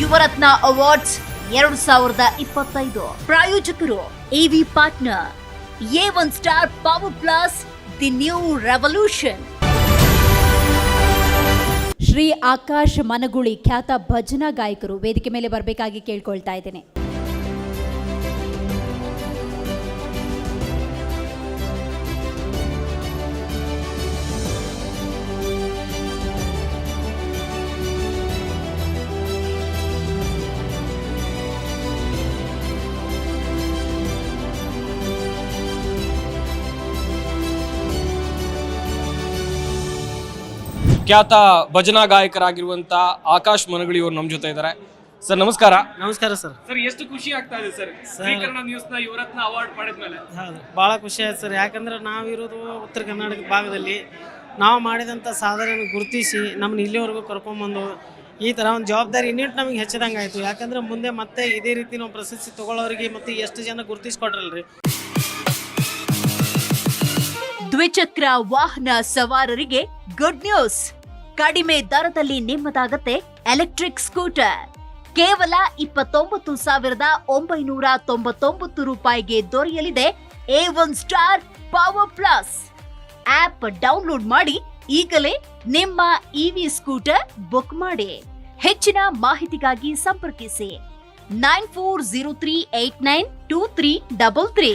Yuvarathna awards ಎರಡು ಸಾವಿರದ ಇಪ್ಪತ್ತೈದು. ಪ್ರಾಯೋಜಕರು AV partner A one star power plus the new revolution Shri Akash Managuli ಖ್ಯಾತ ಭಜನಾ ಗಾಯಕರು ವೇದಿಕೆ ಮೇಲೆ ಬರಬೇಕಾಗಿ ಕೇಳ್ಕೊಳ್ತಾ ಇದ್ದೇನೆ. ಖ್ಯಾತ ಭಜನಾ ಗಾಯಕರಾಗಿರುವಂತ ಆಕಾಶ್ ಮನಗಳಿ ಅವರು ನಮ್ಮ ಜೊತೆ ಇದ್ದಾರೆ ಸರ್ ನಮಸ್ಕಾರ. ನಮಸ್ಕಾರ ಸರ್. ಸರ್ ಎಷ್ಟು ಖುಷಿ ಆಗ್ತಾ ಇದೆ ಸರ್? ಸ್ವೀಕರಣ ನ್ಯೂಸ್ನ ಯುವರತ್ನ ಅವಾರ್ಡ್ ಪಡೆದ್ಮೇಲೆ. ಹೌದು ಭಾಳ ಖುಷಿ ಆಯ್ತು ಸರ್. ಯಾಕಂದ್ರೆ ನಾವಿರೋದು ಉತ್ತರ ಕರ್ನಾಟಕ ಭಾಗದಲ್ಲಿ. ನಾವು ಮಾಡಿದಂಥ ಸಾಧನೆಯನ್ನು ಗುರುತಿಸಿ ನಮ್ಮನ್ನ ಇಲ್ಲಿವರೆಗೂ ಕರ್ಕೊಂಬಂದು ಈ ಥರ ಒಂದು ಜವಾಬ್ದಾರಿ ಇನ್ನಿಟ್ಟು ನಮಗೆ ಹೆಚ್ಚಿದಂಗೆ ಆಯಿತು. ಯಾಕಂದ್ರೆ ಮುಂದೆ ಮತ್ತೆ ಇದೇ ರೀತಿ ನಾವು ಪ್ರಶಸ್ತಿ ತಗೊಳ್ಳೋರಿಗೆ ಮತ್ತು ಎಷ್ಟು ಜನ ಗುರುತಿಸ್ಕೊಟ್ರಲ್ರಿ. ದ್ವಿಚಕ್ರ ವಾಹನ ಸವಾರರಿಗೆ ಗುಡ್ ನ್ಯೂಸ್ ಕಡಿಮೆ ದರದಲ್ಲಿ ನಿಮ್ಮದಾಗತ್ತೆ ಎಲೆಕ್ಟ್ರಿಕ್ ಸ್ಕೂಟರ್. ಕೇವಲ ಇಪ್ಪತ್ತೊಂಬತ್ತು ಸಾವಿರದ ಒಂಬೈನೂರ ತೊಂಬತ್ತೊಂಬತ್ತು ರೂಪಾಯಿಗೆ ದೊರೆಯಲಿದೆ A one star power plus app download ಮಾಡಿ ಈಗಲೇ ನಿಮ್ಮ ಇವಿ ಸ್ಕೂಟರ್ ಬುಕ್ ಮಾಡಿ. ಹೆಚ್ಚಿನ ಮಾಹಿತಿಗಾಗಿ ಸಂಪರ್ಕಿಸಿ. Nine four zero three eight nine two three double three.